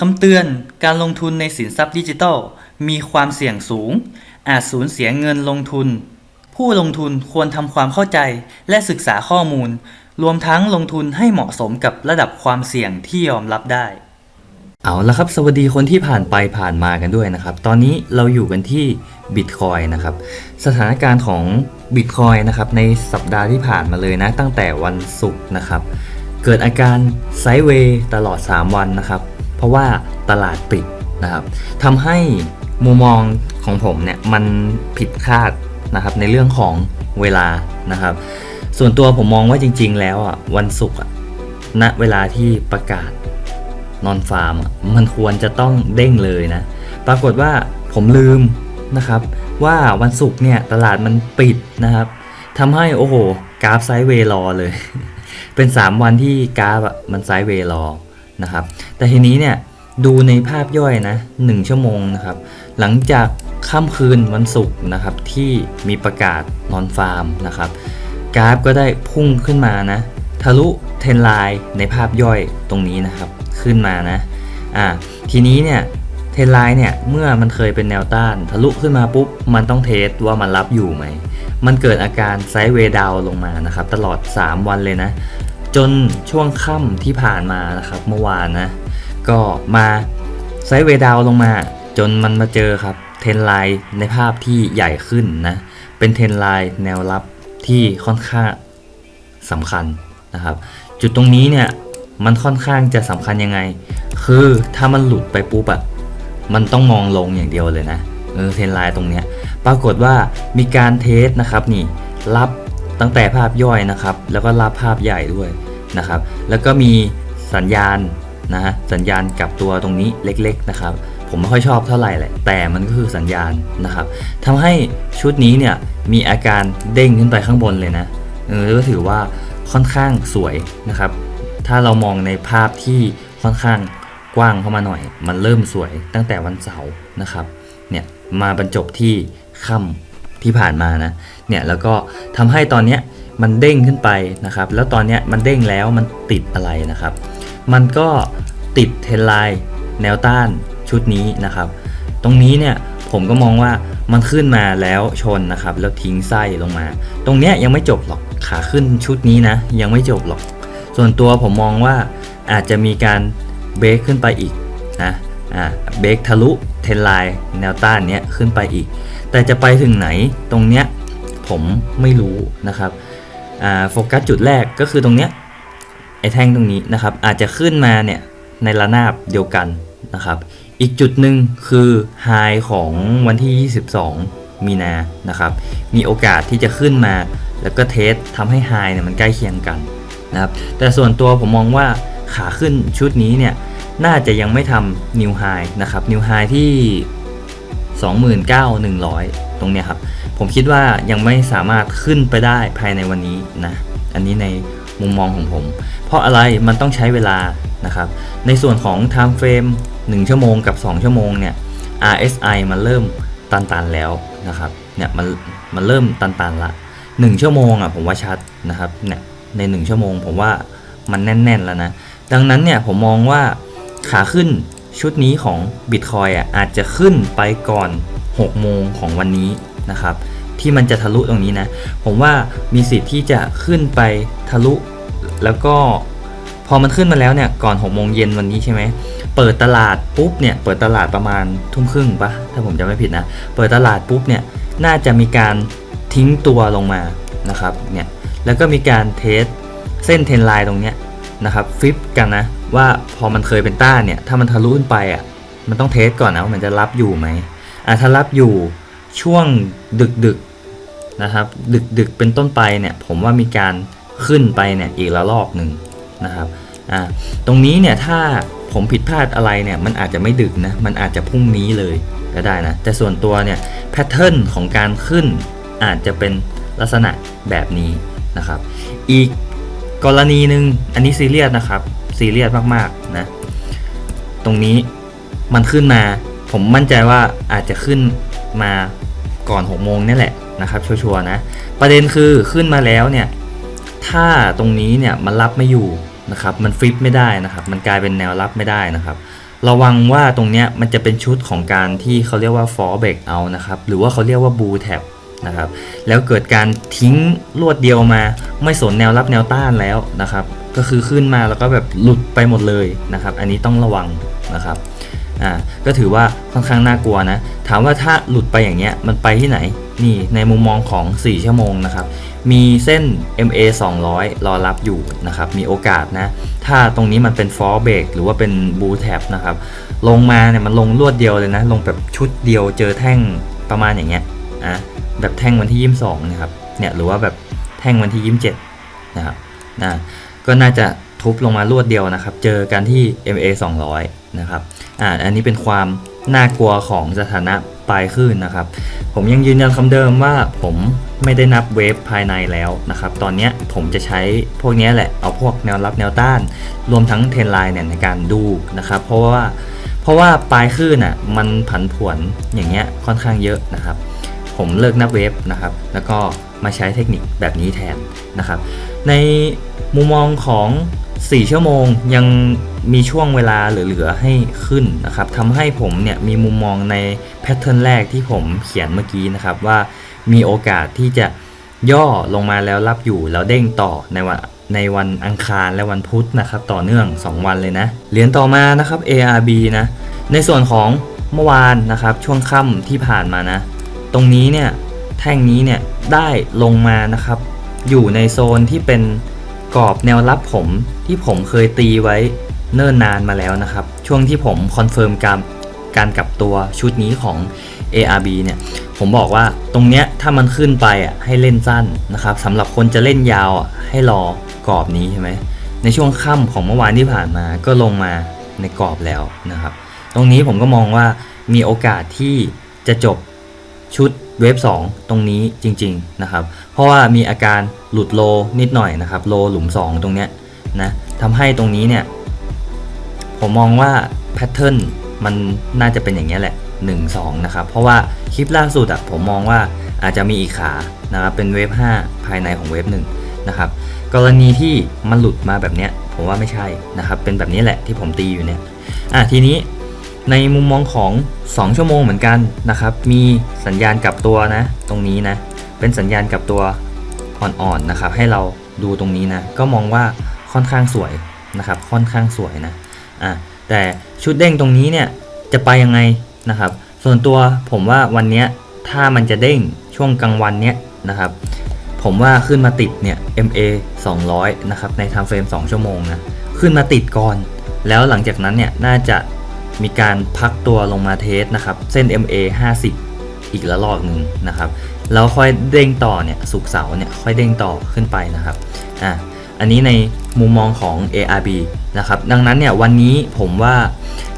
คำเตือนการลงทุนในสินทรัพย์ดิจิทัล มีความเสี่ยงสูง อาจสูญเสียเงินลงทุน ผู้ลงทุนควรทำความเข้าใจและศึกษาข้อมูล รวมทั้งลงทุนให้เหมาะสมกับระดับความเสี่ยงที่ยอมรับได้ เอาละครับ สวัสดีคนที่ผ่านไปผ่านมากันด้วยนะครับ ตอนนี้เราอยู่กันที่ Bitcoin นะครับ สถานการณ์ของ Bitcoin นะครับในสัปดาห์ที่ผ่านมาเลยนะ ตั้งแต่วันศุกร์นะครับ เกิดอาการไซด์เวย์ตลอด 3 วันนะครับ เพราะว่าตลาดปิดนะครับทำให้มุมมองของผมเนี่ยมันผิดคาดนะครับในเรื่องของเวลานะครับ ส่วนตัวผมมองว่าจริง ๆ แล้วอะวันศุกร์อะณเวลาที่ประกาศนอนฟาร์มมันควรจะต้องเด้งเลยนะ ปรากฏว่าผมลืมนะครับ ว่าวันศุกร์เนี่ยตลาดมันปิดนะครับทำให้โอ้โห กราฟไซด์เวย์รอเลย เป็น 3 วันที่กราฟอะมันไซด์เวย์รอ นะครับ แต่ทีนี้เนี่ยดูในภาพย่อยนะ1ชั่วโมงนะครับ หลังจากค่ำคืนวันศุกร์นะครับที่มีประกาศนอนฟาร์มนะครับ กราฟก็ได้พุ่งขึ้นมานะ ทะลุเทนไลน์ในภาพย่อยตรงนี้นะครับ ขึ้นมานะอ่าทีนี้เนี่ยเทนไลน์เนี่ยเมื่อมันเคยเป็นแนวต้าน ทะลุขึ้นมาปุ๊บ มันต้องเทสว่ามันรับอยู่ไหม มันเกิดอาการไซด์เวดาวลงมานะครับ ตลอด 3 วันเลยนะ จนช่วงค่ำที่ผ่านมานะครับ เมื่อวานนะ ก็มาไซด์เวดาวลงมา จนมันมาเจอครับเทรนไลน์ในภาพที่ใหญ่ขึ้นนะ เป็นเทรนไลน์แนวรับที่ค่อนข้างสำคัญนะครับ จุดตรงนี้เนี่ยมันค่อนข้างจะสำคัญยังไง คือถ้ามันหลุดไปปุ๊บอะมันต้องมองลงอย่างเดียวเลยนะเออเทรนไลน์ตรงเนี้ยปรากฏว่ามีการเทสนะครับนี่รับตั้งแต่ภาพย่อยนะครับ แล้วก็รับภาพใหญ่ด้วย นะครับ แล้วก็มีสัญญาณนะฮะสัญญาณกับตัวตรงนี้เล็ก ๆนะครับ ผมไม่ค่อยชอบเท่าไหร่แหละแต่มันก็คือสัญญาณนะครับทำให้ชุดนี้เนี่ยมีอาการเด้งขึ้นไปข้างบนเลยนะเออก็ถือว่าค่อนข้างสวยนะครับ ถ้าเรามองในภาพที่ค่อนข้างกว้างเข้ามาหน่อย มันเริ่มสวยตั้งแต่วันเสาร์นะครับเนี่ยมาบรรจบที่ค่ำที่ผ่านมานะเนี่ยแล้วก็ทำให้ตอนเนี้ย มันเด้งขึ้นไปนะครับ แล้วตอนนี้มันเด้งแล้วมันติดอะไรนะครับ มันก็ติดเทนไลน์แนวต้านชุดนี้นะครับ ตรงนี้เนี่ยผมก็มองว่ามันขึ้นมาแล้วชนนะครับ แล้วทิ้งไส้ลงมา ตรงเนี้ยยังไม่จบหรอกขาขึ้นชุดนี้นะ ยังไม่จบหรอก ส่วนตัวผมมองว่าอาจจะมีการเบรกขึ้นไปอีกนะอ่าเบรกทะลุเทนไลน์แนวต้านเนี้ยขึ้นไปอีก แต่จะไปถึงไหนตรงเนี้ยผมไม่รู้นะครับ โฟกัสจุดแรกก็คือตรงเนี้ยไอ้แท่งตรงนี้นะครับ อาจจะขึ้นมาเนี่ยในระนาบเดียวกันนะครับ อีกจุดหนึ่งคือไฮของวันที่ 22 มีนานะครับ มีโอกาสที่จะขึ้นมา แล้วก็เทสทำให้ไฮเนี่ยมันใกล้เคียงกันนะครับ แต่ส่วนตัวผมมองว่าขาขึ้นชุดนี้เนี่ยน่าจะยังไม่ทำนิวไฮนะครับนิวไฮที่ 29,100 ตรงเนี้ยครับ ผมคิดว่ายังไม่สามารถขึ้นไปได้ภายในวันนี้นะ อันนี้ในมุมมองของผม เพราะอะไรมันต้องใช้เวลานะครับ ในส่วนของ time frame 1 ชั่วโมงกับ 2 ชั่วโมงเนี่ย RSI มันเริ่มตันๆแล้วนะครับ เนี่ยมันมันเริ่มตันๆละ 1 ชั่วโมงอะผมว่าชัดนะครับ เนี่ยใน 1 ชั่วโมงผมว่ามันแน่นๆแล้วนะ ดังนั้นเนี่ยผมมองว่าขาขึ้น ชุดนี้ของ Bitcoin อะอาจจะขึ้นไปก่อน 6 โมงของวันนี้นะครับ ที่มันจะทะลุตรงนี้นะ ผมว่ามีสิทธิ์ที่จะขึ้นไปทะลุ แล้วก็พอมันขึ้นมาแล้วเนี่ยก่อน6โมงเย็นวันนี้ใช่ไหมเปิดตลาดปุ๊บเนี่ยเปิดตลาดประมาณทุ่มครึ่งปะถ้าผมจำไม่ผิดนะ เปิดตลาดปุ๊บเนี่ยน่าจะมีการทิ้งตัวลงมานะครับเนี่ยแล้วก็มีการเทสเส้นเทนไลน์ตรงเนี้ยนะครับฟิปกันนะ ว่าพอมันเคยเป็นต้านเนี่ย ถ้ามันทะลุขึ้นไปอะ มันต้องเทสก่อนนะว่ามันจะรับอยู่ไหมอะถ้ารับอยู่ช่วงดึกดึกนะครับดึกดึกเป็นต้นไปเนี่ย ผมว่ามีการขึ้นไปเนี่ยอีกระลอกหนึ่งนะครับอ่าตรงนี้เนี่ยถ้าผมผิดพลาดอะไรเนี่ย มันอาจจะไม่ดึกนะ มันอาจจะพรุ่งนี้เลยก็ได้นะ แต่ส่วนตัวเนี่ยแพทเทิร์นของการขึ้นอาจจะเป็นลักษณะแบบนี้นะครับ อีกกรณีหนึ่งอันนี้ซีเรียสนะครับ ซีเรียสมากๆนะ ตรงนี้มันขึ้นมา ผมมั่นใจว่าอาจจะขึ้นมาก่อน6โมงนี่แหละนะครับ ชัวร์ๆนะ ประเด็นคือขึ้นมาแล้วเนี่ย ถ้าตรงนี้เนี่ยมันรับไม่อยู่นะครับ มันฟลิปไม่ได้นะครับ มันกลายเป็นแนวรับไม่ได้นะครับระวังว่าตรงเนี้ยมันจะเป็นชุดของการที่เขาเรียกว่า fall back out นะครับ หรือว่าเขาเรียกว่า bull tap นะครับ แล้วเกิดการทิ้งลวดเดียวมา ไม่สนแนวรับแนวต้านแล้วนะครับ ก็คือขึ้นมาแล้วก็แบบหลุดไปหมดเลยนะครับ อันนี้ต้องระวังนะครับอ่าก็ถือว่าค่อนข้างน่ากลัวนะ ถามว่าถ้าหลุดไปอย่างเงี้ยมันไปที่ไหน นี่ในมุมมองของ 4 ชั่วโมงนะครับ มีเส้น MA 200 รอรับอยู่นะครับ มีโอกาสนะ ถ้าตรงนี้มันเป็น fall break หรือว่าเป็น bull tap นะครับ ลงมาเนี่ยมันลงรวดเดียวเลยนะ ลงแบบชุดเดียวเจอแท่งประมาณอย่างเงี้ยอะแบบแท่งวันที่ 22 นะครับ เนี่ยหรือว่าแบบแท่งวันที่ 27 นะครับนะ ก็น่าจะทุบลงมารวดเดียวนะครับ เจอกันที่ MA 200 นะครับอ่าอันนี้เป็นความน่ากลัวของสถานะปลายคลื่นนะครับ ผมยังยืนยันคำเดิมว่าผมไม่ได้นับเวฟภายในแล้วนะครับ ตอนเนี้ยผมจะใช้พวกนี้แหละเอาพวกแนวรับแนวต้าน รวมทั้งเทรนไลน์เนี่ยในการดูนะครับ เพราะว่าเพราะว่าปลายคลื่นอะมันผันผวนอย่างเงี้ยค่อนข้างเยอะนะครับ ผมเลิกนับเวฟนะครับ แล้วก็ มาใช้เทคนิคแบบนี้แทนนะครับ ในมุมมองของ 4 ชั่วโมงยังมีช่วงเวลาเหลือๆให้ขึ้นนะครับทำให้ผมเนี่ยมีมุมมองในแพทเทิร์นแรกที่ผมเขียนเมื่อกี้นะครับว่ามีโอกาสที่จะย่อลงมาแล้วรับอยู่แล้วเด้งต่อในวันในวันอังคารและวันพุธนะครับต่อเนื่อง 2 วันเลยนะเหรียญต่อมานะครับ ARB นะในส่วนของเมื่อวานนะครับช่วงค่ำที่ผ่านมานะ ตรงนี้เนี่ยแท่งนี้เนี่ย ได้ลงมานะครับ อยู่ในโซนที่เป็นกรอบแนวรับผมที่ผมเคยตีไว้เนิ่นนานมาแล้วนะครับ ช่วงที่ผมคอนเฟิร์มการการกลับตัวชุดนี้ของ ARB เนี่ย ผมบอกว่าตรงเนี้ยถ้ามันขึ้นไปอะให้เล่นสั้นนะครับสำหรับคนจะเล่นยาวอะให้รอกรอบนี้ใช่ไหมในช่วงค่ำของเมื่อวานที่ผ่านมาก็ลงมาในกรอบแล้วนะครับ ตรงนี้ผมก็มองว่ามีโอกาสที่จะจบชุด เวฟ2ตรงนี้จริงๆนะครับ เพราะว่ามีอาการหลุดโลนิดหน่อยนะครับ โลหลุม 2 ตรงเนี้ยนะทำให้ตรงนี้เนี่ย ผมมองว่าแพทเทิร์นมันน่าจะเป็นอย่างนี้ยแหละ 1 2 นะครับ เพราะว่าคลิปล่าสุดอะผมมองว่าอาจจะมีอีกขานะครับ เป็นเวฟ5ภายในของเวฟ1นะครับ กรณีที่มันหลุดมาแบบเนี้ยผมว่าไม่ใช่นะครับ เป็นแบบนี้แหละที่ผมตีอยู่เนี่ยอะทีนี้ ในมุมมองของ 2 ชั่วโมงเหมือนกันนะครับ มีสัญญาณกลับตัวนะ ตรงนี้นะ เป็นสัญญาณกลับตัวอ่อนๆนะครับ ให้เราดูตรงนี้นะ ก็มองว่าค่อนข้างสวยนะครับ ค่อนข้างสวยนะ อะ แต่ชุดเด้งตรงนี้เนี่ยจะไปยังไงนะครับ ส่วนตัวผมว่าวันนี้ถ้ามันจะเด้งช่วงกลางวันเนี้ยนะครับ ผมว่าขึ้นมาติดเนี่ย MA 200 นะครับ ใน time frame 2ชั่วโมงนะ ขึ้นมาติดก่อน แล้วหลังจากนั้นเนี่ยน่าจะ มีการพักตัวลงมาเทสนะครับเส้น MA 50 อีกละลอกหนึ่งนะครับแล้วค่อยเด้งต่อเนี่ยสุกเสาร์เนี่ยค่อยเด้งต่อขึ้นไปนะครับอะอันนี้ในมุมมองของ ARB นะครับดังนั้นเนี่ยวันนี้ผมว่า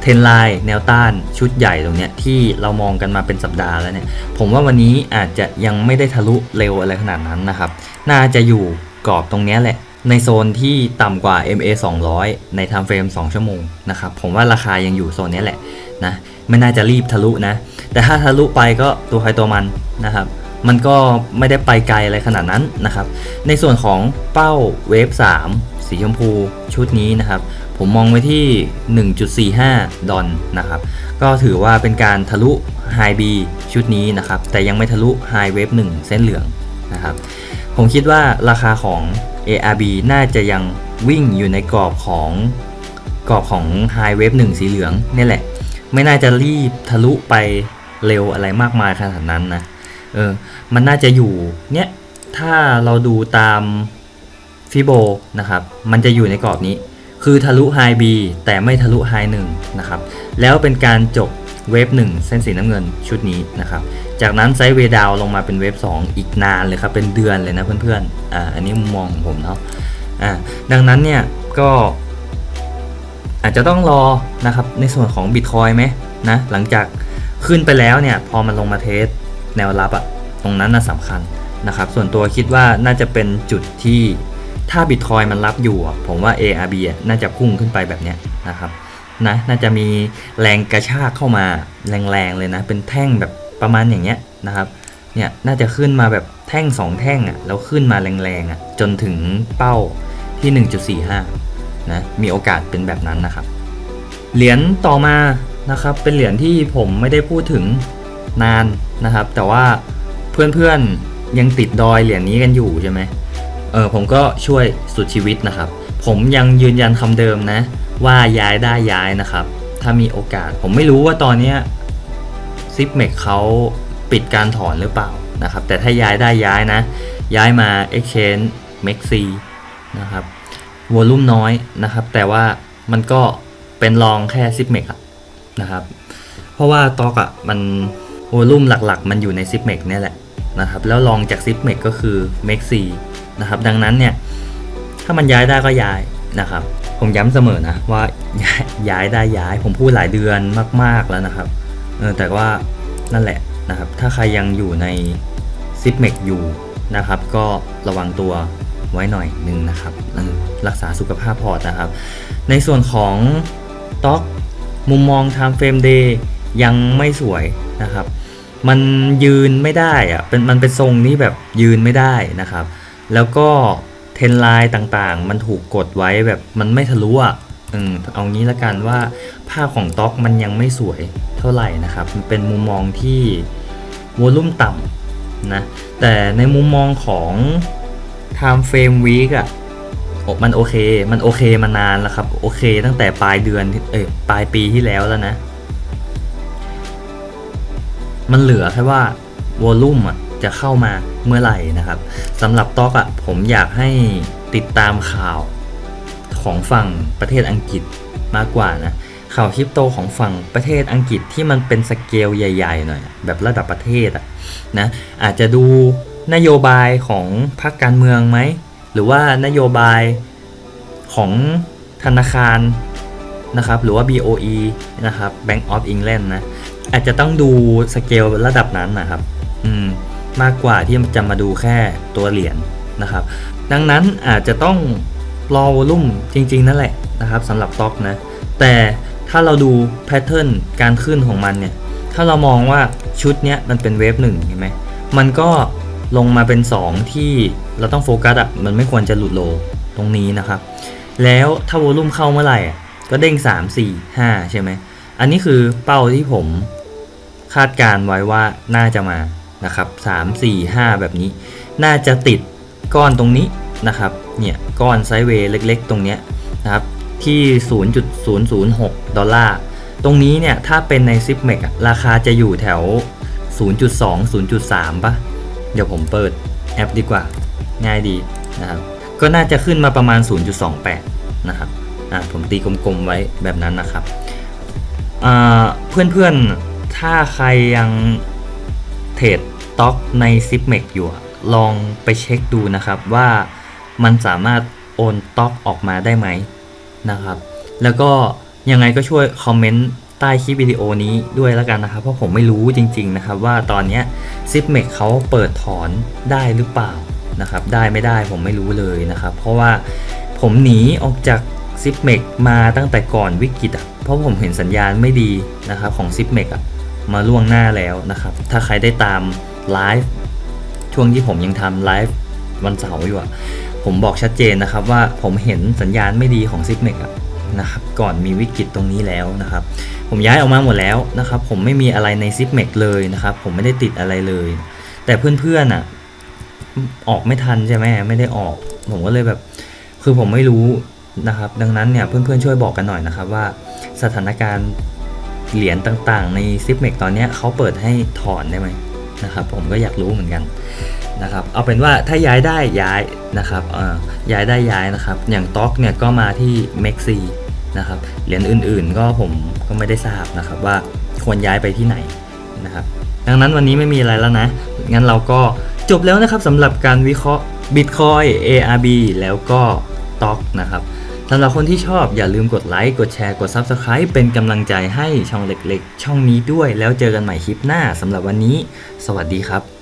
เทนไลน์แนวต้านชุดใหญ่ตรงเนี้ยที่เรามองกันมาเป็นสัปดาห์แล้วเนี่ยผมว่าวันนี้อาจจะยังไม่ได้ทะลุเร็วอะไรขนาดนั้นนะครับ น่าจะอยู่กรอบตรงเนี้ยแหละ ในโซนที่ต่ำกว่า MA 200 ใน time frame 2 ชั่วโมงนะครับ ผมว่าราคายังอยู่โซนนี้แหละนะ ไม่น่าจะรีบทะลุนะ แต่ถ้าทะลุไปก็ตัวใครตัวมันนะครับ มันก็ไม่ได้ไปไกลอะไรขนาดนั้นนะครับ ในส่วนของเป้าเวฟ 3 สีชมพูชุดนี้นะครับ ผมมองไว้ที่ 1.45 ดอลนะครับ ก็ถือว่าเป็นการทะลุไฮบีชุดนี้นะครับ แต่ยังไม่ทะลุไฮเวฟ1เส้นเหลืองนะครับ ผมคิดว่าราคาของ ARB น่าจะยังวิ่งอยู่ในกรอบของกรอบของ High Wave 1 สีเหลืองนี่แหละ ไม่น่าจะรีบทะลุไปเร็วอะไรมากมายขนาดนั้นนะเออมันน่าจะอยู่เนี่ยถ้าเราดูตามฟิโบนะครับ มันจะอยู่ในกรอบนี้ คือทะลุ High B แต่ไม่ทะลุ High 1นะครับ แล้วเป็นการจบ เวฟ1เส้นสีน้ำเงินชุดนี้นะครับ จากนั้นไซด์เวดาวลงมาเป็นเวฟ2 อีกนานเลยครับ เป็นเดือนเลยนะเพื่อนๆอ่าอันนี้มุมมองของผมเนาะอ่าดังนั้นเนี่ยก็อาจจะต้องรอนะครับในส่วนของ Bitcoin ไหมนะหลังจากขึ้นไปแล้วเนี่ยพอมันลงมาเทสแนวรับอะตรงนั้นน่ะสำคัญนะครับส่วนตัวคิดว่าน่าจะเป็นจุดที่ถ้า Bitcoin มันรับอยู่ ผมว่า ARB น่าจะพุ่งขึ้นไปแบบเนี้ยนะครับ นะน่าจะมีแรงกระชากเข้ามาแรงๆเลยนะ เป็นแท่งแบบประมาณอย่างเงี้ยนะครับเนี่ยน่าจะขึ้นมาแบบแท่งสองแท่งอะ่ะแล้วขึ้นมาแรงๆอะ่ะจนถึงเป้าที่ 1.45นะมีโอกาสเป็นแบบนั้นนะครับ เหรียญต่อมานะครับเป็นเหรียญที่ผมไม่ได้พูดถึงนานนะครับ แต่ว่าเพื่อนๆยังติดดอยเหรียญนี้กันอยู่ใช่ไหมเออผมก็ช่วยสุดชีวิตนะครับ ผมยังยืนยันคำเดิมนะ ว่าย้ายได้ย้ายนะครับ ถ้ามีโอกาสผมไม่รู้ว่าตอนนี้ซิปเมกเขาปิดการถอนหรือเปล่านะครับ แต่ถ้าย้ายได้ย้ายนะ ย้ายมา Exchange m e x c นะครับวอลุ่มน้อยนะครับ แต่ว่ามันก็เป็นรองแค่ซิปเมกนะครับ เพราะว่าตอกอะมันวอลุ่มหลักๆ มันอยู่ในซิปเมกนี่แหละนะครับ แล้วรองจากซิปเมกก็คือ m e x c นะครับ ดังนั้นเนี่ย ถ้ามันย้ายได้ก็ย้ายนะครับ ผมย้ำเสมอนะว่าย้ายได้ย้ายผมพูดหลายเดือนมาก ๆแล้วนะครับเออแต่ว่านั่นแหละนะครับ ถ้าใครยังอยู่ในซิปเมกอยู่นะครับ ก็ระวังตัวไว้หน่อยนึงนะครับรักษาสุขภาพพอร์ตนะครับ ในส่วนของต็อกมุมมอง time frame day ยังไม่สวยนะครับ มันยืนไม่ได้อะเป็นมันเป็นทรงที่แบบยืนไม่ได้นะครับ แล้วก็ เทนไลน์ต่างๆ มันถูกกดไว้แบบมันไม่ทะลุอะเออเอางี้ละกันว่าภาพของต็อกมันยังไม่สวยเท่าไหร่นะครับมันเป็นมุมมองที่วอลุ่มต่ำนะแต่ในมุมมองของ time frame week อะมันโอเค มันโอเคมานานแล้วครับ โอเคตั้งแต่ปลายเดือนเอยปลายปีที่แล้วแล้วนะ มันเหลือแค่ว่าวอลลุ่มอะจะเข้ามา เมื่อไหร่นะครับสำหรับต็อกอะผมอยากให้ติดตามข่าวของฝั่งประเทศอังกฤษมากกว่านะข่าวคริปโตของฝั่งประเทศอังกฤษที่มันเป็นสเกลใหญ่ๆหน่อยแบบระดับประเทศอะนะอาจจะดูนโยบายของพรรคการเมืองไหมหรือว่านโยบายของธนาคารนะครับหรือว่า BOE นะครับ Bank of England นะอาจจะต้องดูสเกลระดับนั้นนะครับ อืม มากกว่าที่จะมาดูแค่ตัวเหรียญนะครับ ดังนั้นอาจจะต้องรอวอลุ่มจริง ๆ นั่นแหละนะครับสำหรับต็อกนะ แต่ถ้าเราดูแพทเทิร์นการขึ้นของมันเนี่ย ถ้าเรามองว่าชุดเนี้ยมันเป็นเวฟหนึ่งเห็นไหมมันก็ลงมาเป็น 2 ที่เราต้องโฟกัสอะมันไม่ควรจะหลุดโลตรงนี้นะครับ แล้วถ้าวอลุ่มเข้าเมื่อไหร่ก็เด้ง 3 4 5 ใช่ไหม อันนี้คือเป้าที่ผมคาดการไว้ว่าน่าจะมา นะครับ3 4 5แบบนี้ น่าจะติดก้อนตรงนี้นะครับ เนี่ยก้อนไซด์เวย์เล็กๆ ตรงเนี้ยนะครับที่ 0.006 ดอลลาร์ ตรงนี้เนี่ยถ้าเป็นในซิปเมกราคาจะอยู่แถว 0.2 0.3ปะเดี๋ยวผมเปิดแอปดีกว่า ง่ายดีนะครับ ก็น่าจะขึ้นมาประมาณ 0.28 นะครับ อ่าผมตีกลมๆไว้แบบนั้นนะครับอ่าเพื่อนๆ ถ้าใครยัง เทรดต็อกใน z i p m e x อยู่ลองไปเช็คดูนะครับว่ามันสามารถโอนต็อกออกมาได้ไหมนะครับ แล้วก็ยังไงก็ช่วยคอมเมนต์ใต้คลิปวิดีโอนี้ด้วยแล้วกันนะครับ เพราะผมไม่รู้จริง ๆนะครับ ว่าตอนนี้ย z i p m e x เขาเปิดถอนได้หรือเปล่านะครับ ได้ไม่ได้ผมไม่รู้เลยนะครับ เพราะว่าผมหนีออกจาก z i p m e x มาตั้งแต่ก่อนวิกฤตอะเพราะผมเห็นสัญญาณไม่ดีนะครับของ z i p m e x อะ มาล่วงหน้าแล้วนะครับ ถ้าใครได้ตามไลฟ์ช่วงที่ผมยังทำไลฟ์วันเสาร์อยู่อะผมบอกชัดเจนนะครับว่าผมเห็นสัญญาณไม่ดีของ z i p m e x อะนะครับก่อนมีวิกฤตตรงนี้แล้วนะครับ ผมย้ายออกมาหมดแล้วนะครับ ผมไม่มีอะไรใน z i p m e x เลยนะครับ ผมไม่ได้ติดอะไรเลย แต่เพื่อนๆอะออกไม่ทันใช่ไหมไม่ได้ออก ผมก็เลยแบบ คือผมไม่รู้นะครับ ดังนั้นเนี่ยเพื่อนๆช่วยบอกกันหน่อยนะครับว่าสถานการณ์ เหรียญต่างๆ ในซิปเมกตอนนี้เขาเปิดให้ถอนได้ไหมนะครับผมก็อยากรู้เหมือนกันนะครับเอาเป็นว่าถ้าย้ายได้ย้ายนะครับเอ่อย้ายได้ย้ายนะครับ อย่างต็อกเนี่ยก็มาที่เม็กซีนะครับเหรียญอื่นๆ ก็ผมก็ไม่ได้ทราบนะครับว่าควรย้ายไปที่ไหนนะครับดังนั้นวันนี้ไม่มีอะไรแล้วนะ งั้นเราก็จบแล้วนะครับสำหรับการวิเคราะห์ Bitcoin ARB แล้วก็ต็อกนะครับ สำหรับคนที่ชอบอย่าลืมกดไลค์ กดแชร์ กด Subscribe เป็นกำลังใจให้ช่องเล็กๆ ช่องนี้ด้วยแล้วเจอกันใหม่คลิปหน้าสำหรับวันนี้ สวัสดีครับ